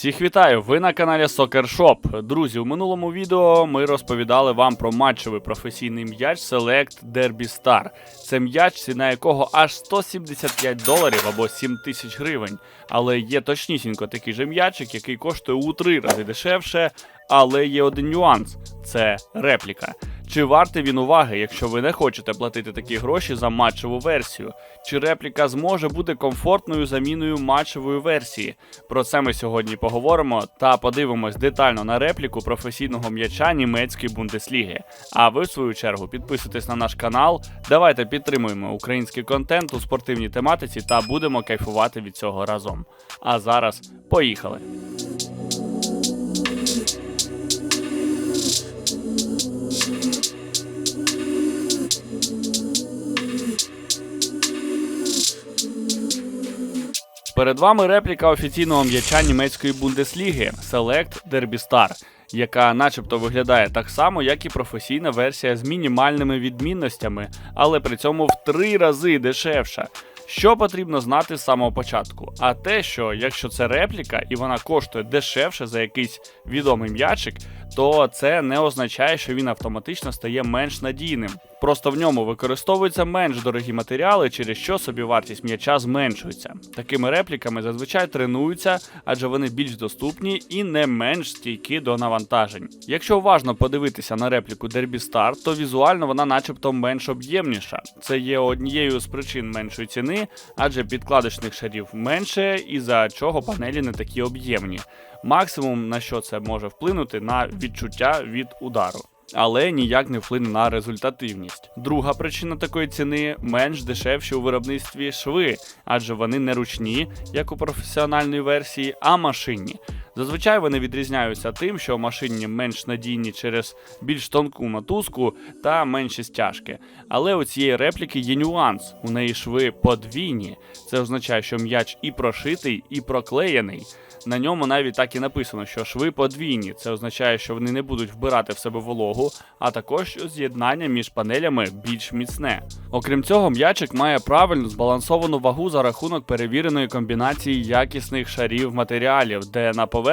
Всіх вітаю! Ви на каналі Soccer Shop. Друзі, у минулому відео ми розповідали вам про матчевий професійний м'яч Select Derby Star. Це м'яч, ціна якого аж 175 доларів або 7 тисяч гривень. Але є точнісінько такий же м'ячик, який коштує у три рази дешевше. Але є один нюанс: це репліка. Чи вартий він уваги, якщо ви не хочете платити такі гроші за матчеву версію? Чи репліка зможе бути комфортною заміною матчевої версії? Про це ми сьогодні поговоримо та подивимось детально на репліку професійного м'яча німецької бундесліги. А ви, в свою чергу, підписуйтесь на наш канал, давайте підтримуємо український контент у спортивній тематиці та будемо кайфувати від цього разом. А зараз поїхали! Перед вами репліка офіційного м'яча німецької бундесліги Select Derby Star, яка начебто виглядає так само, як і професійна версія з мінімальними відмінностями, але при цьому в три рази дешевша. Що потрібно знати з самого початку? А те, що якщо це репліка і вона коштує дешевше за якийсь відомий м'ячик, то це не означає, що він автоматично стає менш надійним. Просто в ньому використовуються менш дорогі матеріали, через що собівартість м'яча зменшується. Такими репліками зазвичай тренуються, адже вони більш доступні і не менш стійкі до навантажень. Якщо уважно подивитися на репліку Derby Star, то візуально вона начебто менш об'ємніша. Це є однією з причин меншої ціни, адже підкладочних шарів менше, і за чого панелі не такі об'ємні. Максимум на що це може вплинути на відчуття від удару. Але ніяк не вплине на результативність. Друга причина такої ціни менш дешевші у виробництві шви, адже вони не ручні, як у професіональної версії, а машинні. Зазвичай вони відрізняються тим, що машинні менш надійні через більш тонку мотузку та менші стяжки. Але у цієї репліки є нюанс: у неї шви подвійні. Це означає, що м'яч і прошитий, і проклеєний. На ньому навіть так і написано, що шви подвійні. Це означає, що вони не будуть вбирати в себе вологу, а також з'єднання між панелями більш міцне. Окрім цього, м'ячик має правильну збалансовану вагу за рахунок перевіреної комбінації якісних шарів матеріалів, де на поверхні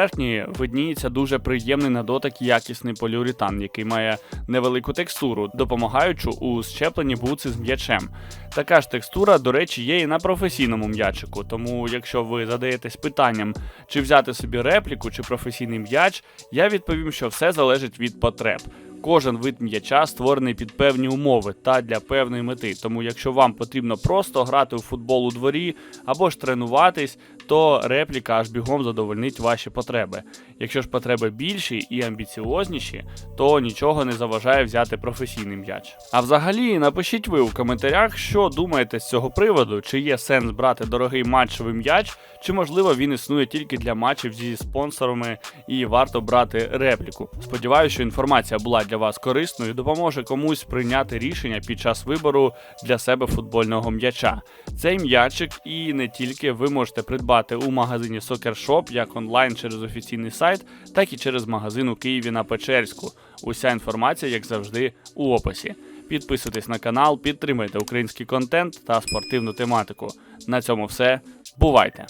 видніється дуже приємний на дотик якісний поліуретан, який має невелику текстуру, допомагаючи у щепленні буци з м'ячем. Така ж текстура, до речі, є і на професійному м'ячику. Тому, якщо ви задаєтесь питанням, чи взяти собі репліку, чи професійний м'яч, я відповім, що все залежить від потреб. Кожен вид м'яча створений під певні умови та для певної мети. Тому, якщо вам потрібно просто грати у футбол у дворі або ж тренуватись, то репліка аж бігом задовольнить ваші потреби. Якщо ж потреби більші і амбіціозніші, то нічого не заважає взяти професійний м'яч. А взагалі, напишіть ви у коментарях, що думаєте з цього приводу, чи є сенс брати дорогий матчевий м'яч, чи можливо він існує тільки для матчів зі спонсорами і варто брати репліку. Сподіваюся, що інформація була для вас корисною і допоможе комусь прийняти рішення під час вибору для себе футбольного м'яча. Цей м'ячик і не тільки ви можете придбати придбати у магазині Soccer Shop як онлайн через офіційний сайт, так і через магазин у Києві на Печерську. Уся інформація, як завжди, у описі. Підписуйтесь на канал, підтримайте український контент та спортивну тематику. На цьому все. Бувайте!